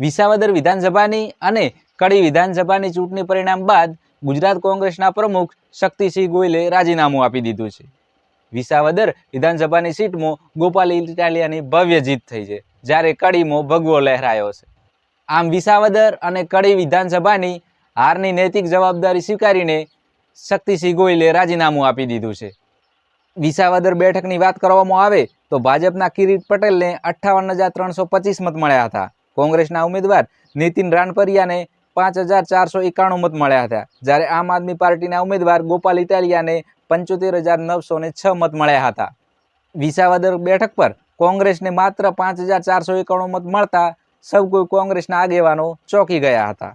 વિસાવદર વિધાનસભાની અને કડી વિધાનસભાની ચૂંટણી પરિણામ બાદ ગુજરાત કોંગ્રેસના પ્રમુખ શક્તિસિંહ ગોયલે રાજીનામું આપી દીધું છે. વિસાવદર વિધાનસભાની સીટમાં ગોપાલ ઇટાલિયાની ભવ્ય જીત થઈ છે, જ્યારે કડીમાં ભગવો લહેરાયો છે. આમ વિસાવદર અને કડી વિધાનસભાની હારની નૈતિક જવાબદારી સ્વીકારીને શક્તિસિંહ ગોયલે રાજીનામું આપી દીધું છે. વિસાવદર બેઠકની વાત કરવામાં આવે તો ભાજપના કિરીટ પટેલને અઠ્ઠાવન હજાર ત્રણસો પચીસ મત મળ્યા હતા. કોંગ્રેસના ઉમેદવાર નીતિન રાનપરિયાને પાંચ હજાર ચારસો એકાણું મત મળ્યા હતા. જ્યારે આમ આદમી પાર્ટીના ઉમેદવાર ગોપાલ ઇટાલિયાને પંચોતેર હજાર નવસો છ મત મળ્યા હતા. વિસાવદર બેઠક પર કોંગ્રેસને માત્ર પાંચ હજાર ચારસો એકાણું મત મળતા સૌ કોઈ કોંગ્રેસના આગેવાનો ચોંકી ગયા હતા.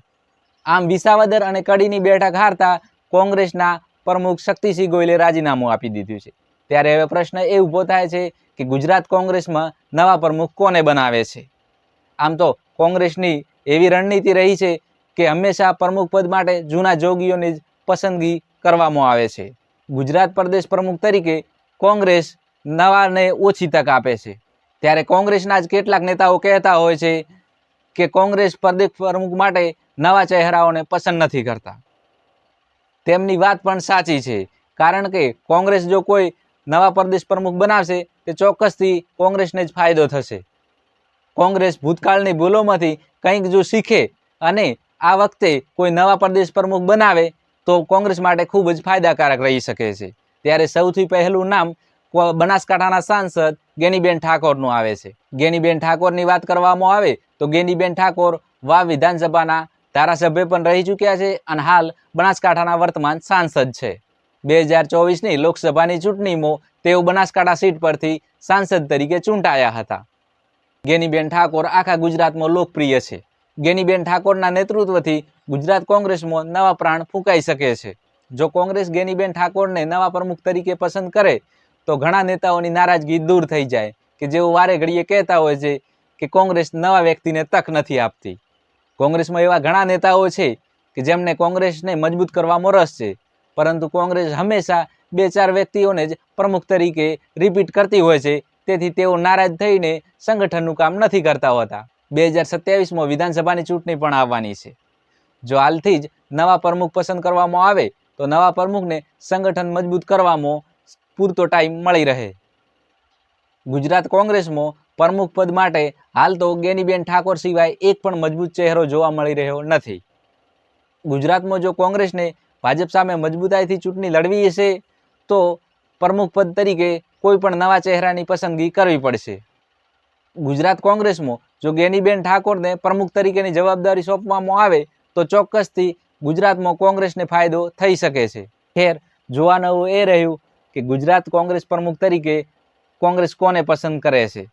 આમ વિસાવદર અને કડીની બેઠક હારતા કોંગ્રેસના પ્રમુખ શક્તિસિંહ ગોયલે રાજીનામું આપી દીધું છે. ત્યારે હવે પ્રશ્ન એ ઊભો થાય છે કે ગુજરાત કોંગ્રેસમાં નવા પ્રમુખ કોને બનાવે છે? આમ તો કોંગ્રેસની એવી રણનીતિ રહી છે કે હંમેશા પ્રમુખ પદ માટે જૂના જોગીઓની જ પસંદગી કરવામાં આવે છે. ગુજરાત પ્રદેશ પ્રમુખ તરીકે કોંગ્રેસ નવાને ઓછી તક આપે છે. ત્યારે કોંગ્રેસના જ કેટલાક નેતાઓ કહેતા હોય છે કે કોંગ્રેસ પ્રદેશ પ્રમુખ માટે નવા ચહેરાઓને પસંદ નથી કરતા. તેમની વાત પણ સાચી છે. કારણ કે કોંગ્રેસ જો કોઈ નવા પ્રદેશ પ્રમુખ બનાવશે, તે ચોક્કસથી કોંગ્રેસને જ ફાયદો થશે. કોંગ્રેસ ભૂતકાળની ભૂલોમાંથી કંઈક જો શીખે અને આ વખતે કોઈ નવા પ્રદેશ પ્રમુખ બનાવે, તો કોંગ્રેસ માટે ખૂબ જ ફાયદાકારક રહી શકે છે. ત્યારે સૌથી પહેલું નામ બનાસકાંઠાના સાંસદ ગેનીબેન ઠાકોરનું આવે છે. ગેનીબેન ઠાકોરની વાત કરવામાં આવે, તો ગેનીબેન ઠાકોર વા વિધાનસભાના ધારાસભ્ય પણ રહી ચૂક્યા છે અને હાલ બનાસકાંઠાના વર્તમાન સાંસદ છે. બે હજાર ચોવીસની લોકસભાની ચૂંટણીમાં તેઓ બનાસકાંઠા સીટ પરથી સાંસદ તરીકે ચૂંટાયા હતા. ગેનીબેન ઠાકોર આખા ગુજરાતમાં લોકપ્રિય છે. ગેનીબેન ઠાકોરના નેતૃત્વથી ગુજરાત કોંગ્રેસમાં નવા પ્રાણ ફૂંકાઈ શકે છે. જો કોંગ્રેસ ગેનીબેન ઠાકોરને નવા પ્રમુખ તરીકે પસંદ કરે, તો ઘણા નેતાઓની નારાજગી દૂર થઈ જાય કે જેઓ વારે ઘડીએ કહેતા હોય છે કે કોંગ્રેસ નવા વ્યક્તિને તક નથી આપતી. કોંગ્રેસમાં એવા ઘણા નેતાઓ છે કે જેમને કોંગ્રેસને મજબૂત કરવામાં રસ છે, પરંતુ કોંગ્રેસ હંમેશા બે ચાર વ્યક્તિઓને જ પ્રમુખ તરીકે રિપીટ કરતી હોય છે તેથી તેઓ નારાજ થઈને સંગઠનનું કામ નથી કરતા હોતા. બે હજાર સત્યાવીસમાં વિધાનસભાની ચૂંટણી પણ આવવાની છે. જો હાલથી જ નવા પ્રમુખ પસંદ કરવામાં આવે, તો નવા પ્રમુખને સંગઠન મજબૂત કરવામાં પૂરતો ટાઈમ મળી રહે. ગુજરાત કોંગ્રેસમાં પ્રમુખ પદ માટે હાલ તો ગેનીબેન ઠાકોર સિવાય એક પણ મજબૂત ચહેરો જોવા મળી રહ્યો નથી. ગુજરાતમાં જો કોંગ્રેસને ભાજપ સામે મજબૂતાઈથી ચૂંટણી લડવી હશે, તો પ્રમુખ પદ તરીકે કોઈ પણ નવા ચહેરાની પસંદગી કરવી પડશે. ગુજરાત કોંગ્રેસમાં જો ગેનીબેન ઠાકોરને પ્રમુખ તરીકેની જવાબદારી સોંપવામાં આવે, તો ચોક્કસથી ગુજરાતમાં કોંગ્રેસને ફાયદો થઈ શકે છે. ખેર જોવાનું એ રહ્યું કે ગુજરાત કોંગ્રેસ પ્રમુખ તરીકે કોંગ્રેસ કોને પસંદ કરે છે?